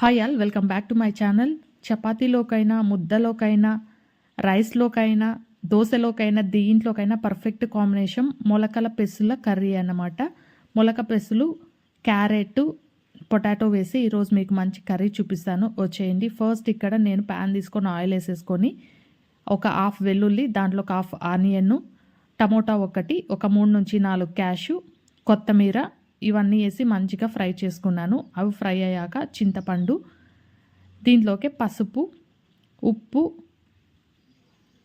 Hi all welcome back to my channel చపాతీలోకైనా ముద్దలోకైనా రైస్లోకైనా దోశలోకైనా దీంట్లోకైనా పర్ఫెక్ట్ కాంబినేషన్ మొలకల పెసుల కర్రీ అన్నమాట. మొలక పెసులు క్యారెట్ పొటాటో వేసి ఈరోజు మీకు మంచి కర్రీ చూపిస్తాను. వచ్చేయండి. ఫస్ట్ ఇక్కడ నేను ప్యాన్ తీసుకొని ఆయిల్ వేసేసుకొని ఒక హాఫ్ వెల్లుల్లి దాంట్లో ఒక హాఫ్ ఆనియన్ టమోటా ఒకటి ఒక మూడు నుంచి నాలుగు క్యాషు కొత్తిమీర ఇవన్నీ వేసి మంచిగా ఫ్రై చేసుకున్నాను. అవి ఫ్రై అయ్యాక చింతపండు దీంట్లోకి పసుపు ఉప్పు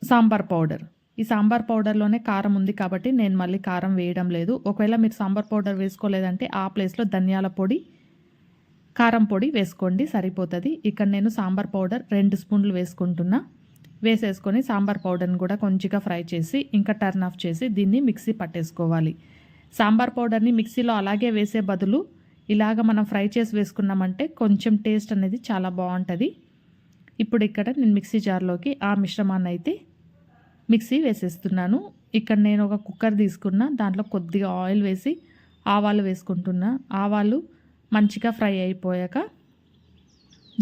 సాంబార్ పౌడర్. ఈ సాంబార్ పౌడర్లోనే కారం ఉంది కాబట్టి నేను మళ్ళీ కారం వేయడం లేదు. ఒకవేళ మీరు సాంబార్ పౌడర్ వేసుకోలేదంటే ఆ ప్లేస్లో ధనియాల పొడి కారం పొడి వేసుకోండి సరిపోతుంది. ఇక్కడ నేను సాంబార్ పౌడర్ రెండు స్పూన్లు వేసుకుంటున్నా. వేసేసుకొని సాంబార్ పౌడర్ని కూడా కొంచెంగా ఫ్రై చేసి ఇంకా టర్న్ ఆఫ్ చేసి దీన్ని మిక్సీ పట్టేసుకోవాలి. సాంబార్ పౌడర్ని మిక్సీలో అలాగే వేసే బదులు ఇలాగ మనం ఫ్రై చేసి వేసుకున్నామంటే కొంచెం టేస్ట్ అనేది చాలా బాగుంటుంది. ఇప్పుడు ఇక్కడ నేను మిక్సీ జార్లోకి ఆ మిశ్రమాన్ని అయితే మిక్సీ వేసేస్తున్నాను. ఇక్కడ నేను ఒక కుక్కర్ తీసుకున్నా దాంట్లో కొద్దిగా ఆయిల్ వేసి ఆవాలు వేసుకుంటున్నా. ఆవాలు మంచిగా ఫ్రై అయిపోయాక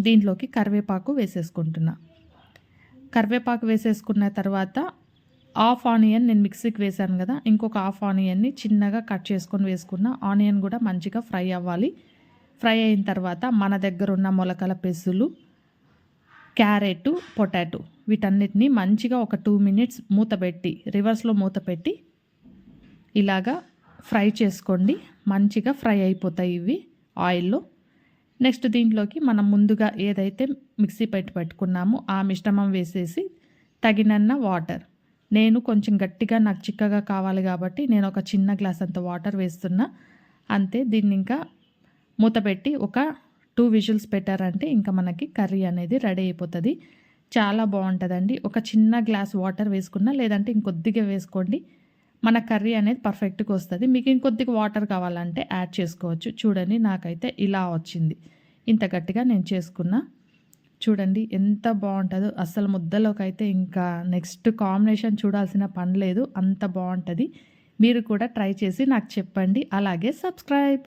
దీంట్లోకి కరివేపాకు వేసేసుకుంటున్నా. కరివేపాకు వేసేసుకున్న తర్వాత హాఫ్ ఆనియన్ నేను మిక్సీకి వేసాను కదా ఇంకొక హాఫ్ ఆనియన్ని చిన్నగా కట్ చేసుకొని వేసుకున్న ఆనియన్ కూడా మంచిగా ఫ్రై అవ్వాలి. ఫ్రై అయిన తర్వాత మన దగ్గర ఉన్న మొలకల పెసులు క్యారెట్ పొటాటో వీటన్నిటిని మంచిగా ఒక టూ మినిట్స్ మూత పెట్టి రివర్స్లో మూత పెట్టి ఇలాగా ఫ్రై చేసుకోండి. మంచిగా ఫ్రై అయిపోతాయి ఇవి ఆయిల్లో. నెక్స్ట్ దీంట్లోకి మనం ముందుగా ఏదైతే మిక్సీ పెట్టి పెట్టుకున్నామో ఆ మిశ్రమం వేసేసి తగినన్న వాటర్ నేను కొంచెం గట్టిగా నాకు చిక్కగా కావాలి కాబట్టి నేను ఒక చిన్న గ్లాస్ అంత వాటర్ వేస్తున్నా. అంతే దీన్ని ఇంకా మూత పెట్టి ఒక టూ విజువల్స్ పెట్టారంటే ఇంకా మనకి కర్రీ అనేది రెడీ అయిపోతుంది. చాలా బాగుంటుందండి. ఒక చిన్న గ్లాస్ వాటర్ వేసుకున్నా లేదంటే ఇంకొద్దిగా వేసుకోండి. మన కర్రీ అనేది పర్ఫెక్ట్గా వస్తుంది. మీకు ఇంకొద్దిగా వాటర్ కావాలంటే యాడ్ చేసుకోవచ్చు. చూడండి నాకైతే ఇలా వచ్చింది. ఇంత గట్టిగా నేను చేసుకున్నా. చూడండి ఎంత బాగుంటుందో. అసలు ముద్దలోకి అయితే ఇంకా నెక్స్ట్ కాంబినేషన్ చూడాల్సిన పని లేదు. అంత బాగుంటుంది. మీరు కూడా ట్రై చేసి నాకు చెప్పండి. అలాగే సబ్స్క్రైబ్.